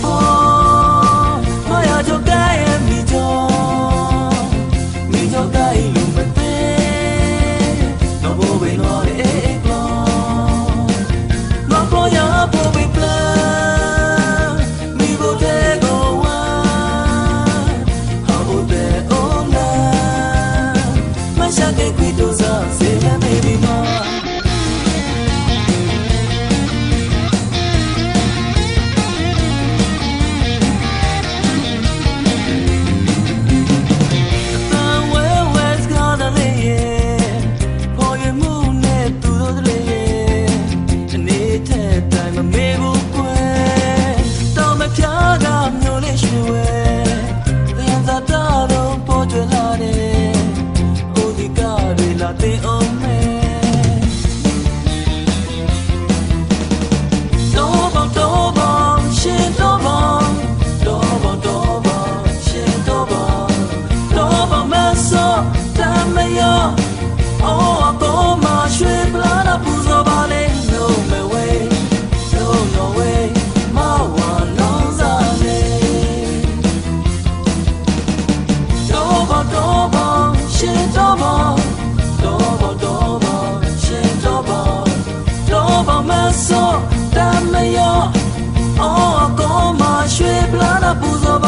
我。 ပါမဆောတမယောအော်ကောမရွှေပလာနာပူဇော်